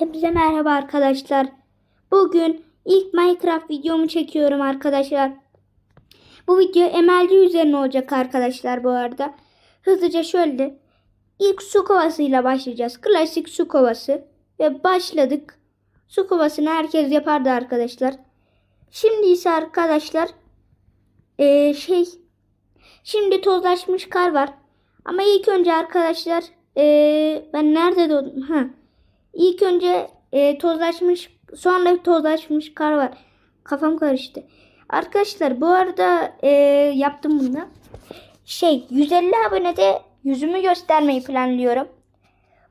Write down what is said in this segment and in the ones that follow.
Hepinize merhaba arkadaşlar. Bugün ilk Minecraft videomu çekiyorum arkadaşlar. Bu video MLG üzerine olacak arkadaşlar bu arada. Hızlıca şöyle ilk su kovasıyla başlayacağız. Klasik su kovası ve başladık. Su kovasını herkes yapardı arkadaşlar. Şimdi ise arkadaşlar eee, şey şimdi tozlaşmış kar var. Ama ilk önce arkadaşlar eee, ben nerede doğdum? Ha. İlk önce e, tozlaşmış sonra tozlaşmış kar var. Kafam karıştı. Arkadaşlar bu arada e, yaptım bunu. Şey 150 abonede yüzümü göstermeyi planlıyorum.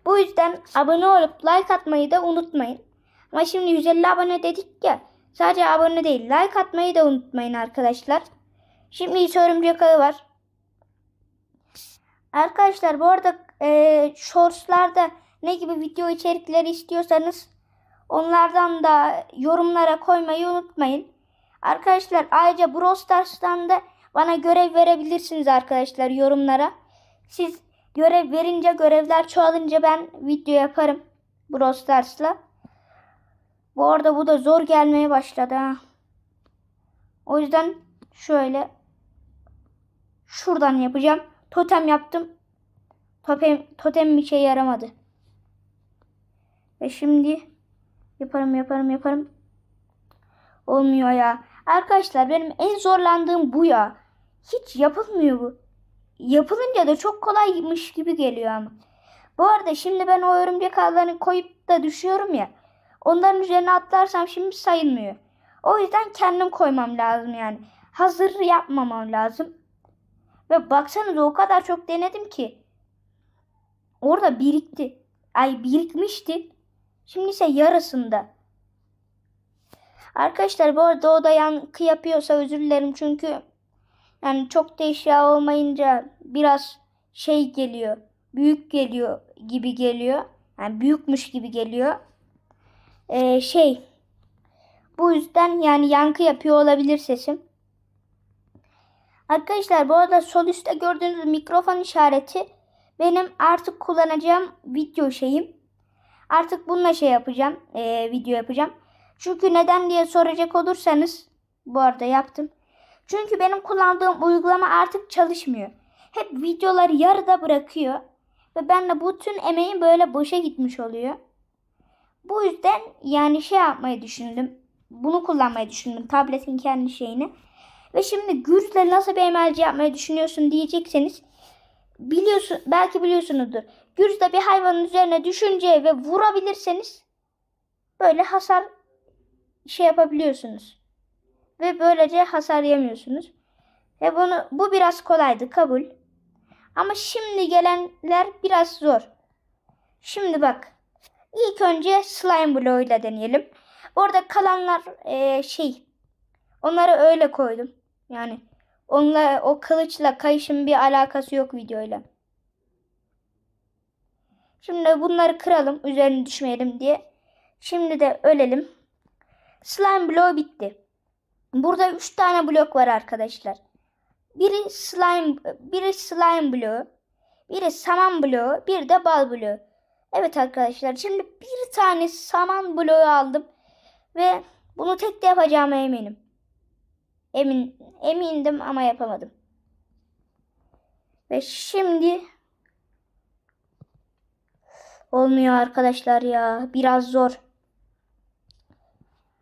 Bu yüzden abone olup like atmayı da unutmayın. Ama şimdi 150 abone dedik ya. Sadece abone değil like atmayı da unutmayın arkadaşlar. Şimdi ise örümcek ağı var. Arkadaşlar bu arada e, shortslarda ne gibi video içerikleri istiyorsanız onlardan da yorumlara koymayı unutmayın. Arkadaşlar ayrıca Brawl Stars'tan da bana görev verebilirsiniz arkadaşlar yorumlara. Siz görev verince görevler çoğalınca ben video yaparım Brawl Stars'la. Bu arada bu da zor gelmeye başladı ha. O yüzden şöyle şuradan yapacağım. Totem yaptım. Totem, totem bir şey yaramadı. Ve şimdi yaparım yaparım yaparım. Olmuyor ya. Arkadaşlar benim en zorlandığım bu ya. Hiç yapılmıyor bu. Yapılınca da çok kolaymış gibi geliyor ama. Bu arada şimdi ben o örümcek ağlarını koyup da düşüyorum ya. Onların üzerine atlarsam şimdi sayılmıyor. O yüzden kendim koymam lazım yani. Hazır yapmamam lazım. Ve baksanıza o kadar çok denedim ki. Orada birikti. Ay birikmişti. Şimdi ise yarısında. Arkadaşlar bu arada o da yankı yapıyorsa özür dilerim çünkü yani çok da eşya olmayınca biraz şey geliyor. Büyük geliyor gibi geliyor. Yani büyükmüş gibi geliyor. Ee, şey bu yüzden yani yankı yapıyor olabilir sesim. Arkadaşlar bu arada sol üstte gördüğünüz mikrofon işareti benim artık kullanacağım video şeyim. Artık bununla şey yapacağım. e, video yapacağım. Çünkü neden diye soracak olursanız bu arada yaptım. Çünkü benim kullandığım uygulama artık çalışmıyor. Hep videoları yarıda bırakıyor. Ve ben de bütün emeğim böyle boşa gitmiş oluyor. Bu yüzden yani şey yapmayı düşündüm. Bunu kullanmayı düşündüm. Tabletin kendi şeyini. Ve şimdi Gürz'le nasıl bir emelci yapmayı düşünüyorsun diyecekseniz biliyorsun belki biliyorsunuzdur. Gürz'de bir hayvanın üzerine düşünce ve vurabilirseniz böyle hasar şey yapabiliyorsunuz. Ve böylece hasar yemiyorsunuz. Ve bunu bu biraz kolaydı kabul. Ama şimdi gelenler biraz zor. Şimdi bak. İlk önce slime bloğuyla deneyelim. Orada kalanlar eee, şey onları öyle koydum. Yani onunla o kılıçla kayışın bir alakası yok videoyla. Şimdi bunları kıralım üzerine düşmeyelim diye. Şimdi de ölelim. Slime bloğu bitti. Burada 3 tane blok var arkadaşlar. Biri slime, biri slime bloğu, biri saman bloğu, bir de bal bloğu. Evet arkadaşlar şimdi bir tane saman bloğu aldım ve bunu tek de yapacağıma eminim. Emin emindim ama yapamadım. Ve şimdi olmuyor arkadaşlar ya. Biraz zor.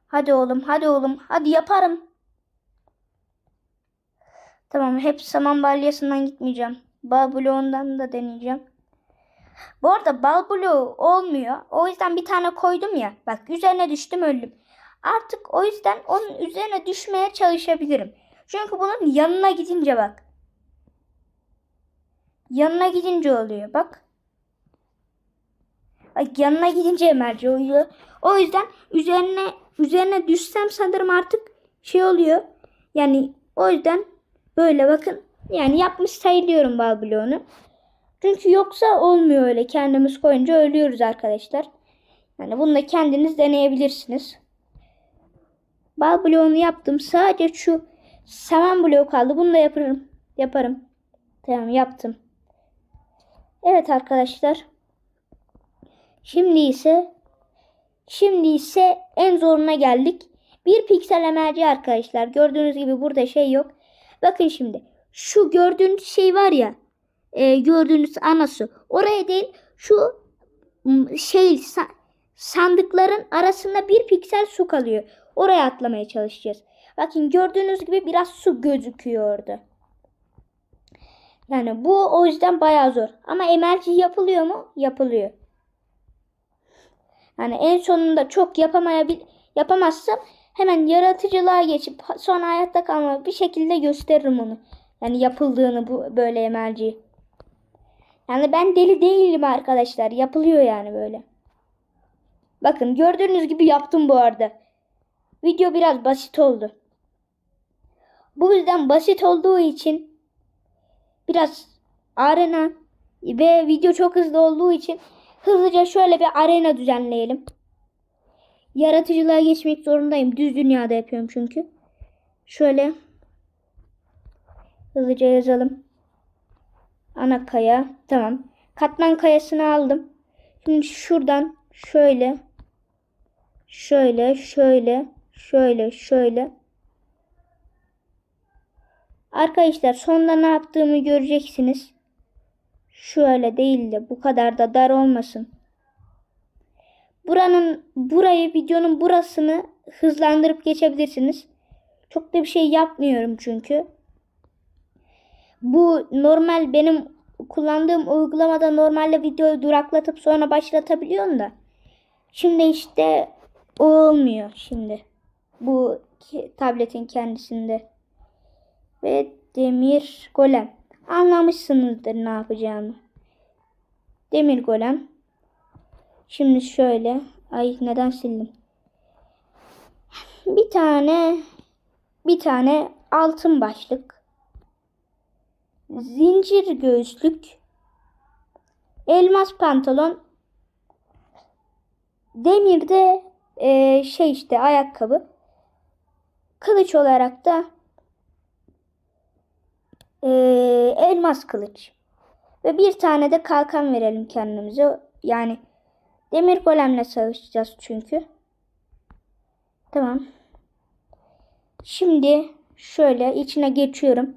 Hadi oğlum, hadi oğlum. Hadi yaparım. Tamam, hep saman balyasından gitmeyeceğim. Bal bloğundan da deneyeceğim. Bu arada bal olmuyor. O yüzden bir tane koydum ya. Bak üzerine düştüm öldüm. Artık o yüzden onun üzerine düşmeye çalışabilirim. Çünkü bunun yanına gidince bak. Yanına gidince oluyor bak. Yanına gidince emerci oluyor. O yüzden üzerine üzerine düşsem sanırım artık şey oluyor. Yani o yüzden böyle bakın. Yani yapmış sayılıyorum bal. Çünkü yoksa olmuyor öyle. Kendimiz koyunca ölüyoruz arkadaşlar. Yani bunu da kendiniz deneyebilirsiniz. Bal bloğunu yaptım. Sadece şu saman bloğu kaldı. Bunu da yaparım. Yaparım. Tamam yaptım. Evet arkadaşlar. Şimdi ise Şimdi ise en zoruna geldik. Bir piksel emerci arkadaşlar. Gördüğünüz gibi burada şey yok. Bakın şimdi. Şu gördüğünüz şey var ya. e, gördüğünüz anası. Oraya değil şu şey sa- sandıkların arasında bir piksel su kalıyor. Oraya atlamaya çalışacağız. Bakın gördüğünüz gibi biraz su gözüküyor orada. Yani bu o yüzden bayağı zor. Ama emerci yapılıyor mu? Yapılıyor. Yani en sonunda çok yapamayabil yapamazsam hemen yaratıcılığa geçip sonra hayatta kalma bir şekilde gösteririm onu. Yani yapıldığını bu böyle emerci. Yani ben deli değilim arkadaşlar. Yapılıyor yani böyle. Bakın gördüğünüz gibi yaptım bu arada. Video biraz basit oldu. Bu yüzden basit olduğu için biraz arena ve video çok hızlı olduğu için hızlıca şöyle bir arena düzenleyelim. Yaratıcılığa geçmek zorundayım. Düz dünyada yapıyorum çünkü. Şöyle hızlıca yazalım. Ana kaya. Tamam. Katman kayasını aldım. Şimdi şuradan şöyle şöyle şöyle şöyle şöyle Arkadaşlar sonunda ne yaptığımı göreceksiniz. Şöyle değil de bu kadar da dar olmasın. Buranın burayı videonun burasını hızlandırıp geçebilirsiniz. Çok da bir şey yapmıyorum çünkü. Bu normal benim kullandığım uygulamada normalde videoyu duraklatıp sonra başlatabiliyorum da. Şimdi işte olmuyor şimdi. Bu tabletin kendisinde. Ve demir golem. Anlamışsınızdır ne yapacağımı. Demir golem. Şimdi şöyle. Ay neden sildim? Bir tane bir tane altın başlık. Zincir göğüslük. Elmas pantolon. Demirde eee, şey işte ayakkabı. Kılıç olarak da eee, elmas kılıç. Ve bir tane de kalkan verelim kendimize. Yani demir golemle savaşacağız çünkü. Tamam. Şimdi şöyle içine geçiyorum.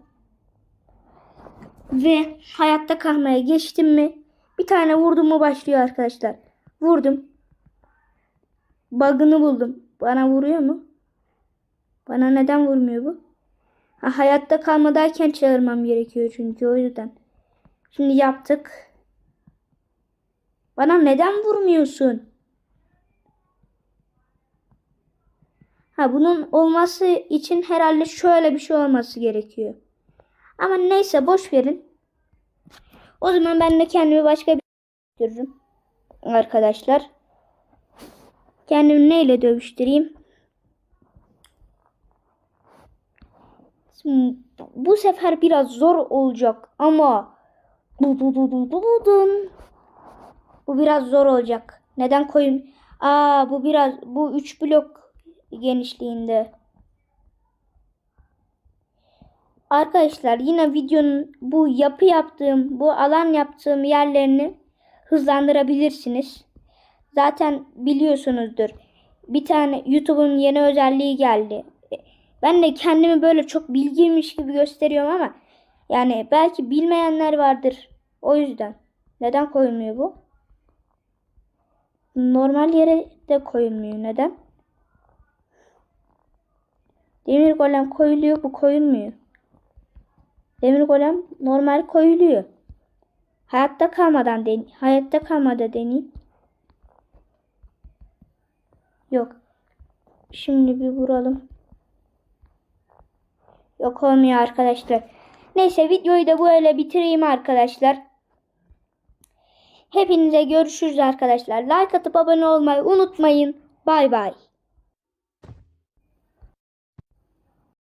Ve hayatta kalmaya geçtim mi bir tane vurdum mu başlıyor arkadaşlar. Vurdum. Bug'ını buldum. Bana vuruyor mu? Bana neden vurmuyor bu? Ha, hayatta kalmadayken çağırmam gerekiyor çünkü o yüzden. Şimdi yaptık. Bana neden vurmuyorsun? Ha bunun olması için herhalde şöyle bir şey olması gerekiyor. Ama neyse boş verin. O zaman ben de kendimi başka bir dövüştürürüm. Arkadaşlar. Kendimi neyle dövüştüreyim? Bu sefer biraz zor olacak ama bu biraz zor olacak. Neden koyayım? Aa bu biraz bu 3 blok genişliğinde. Arkadaşlar yine videonun bu yapı yaptığım, bu alan yaptığım yerlerini hızlandırabilirsiniz. Zaten biliyorsunuzdur. Bir tane YouTube'un yeni özelliği geldi. Ben de kendimi böyle çok bilgiymiş gibi gösteriyorum ama yani belki bilmeyenler vardır. O yüzden. Neden koyulmuyor bu? Normal yere de koyulmuyor. Neden? Demir golem koyuluyor, bu koyulmuyor. Demir golem normal koyuluyor. Hayatta kalmadan den hayatta kalmada deneyeyim. Yok. Şimdi bir vuralım. Yok olmuyor arkadaşlar. Neyse videoyu da böyle bitireyim arkadaşlar. Hepinize görüşürüz arkadaşlar. Like atıp abone olmayı unutmayın. Bay bay.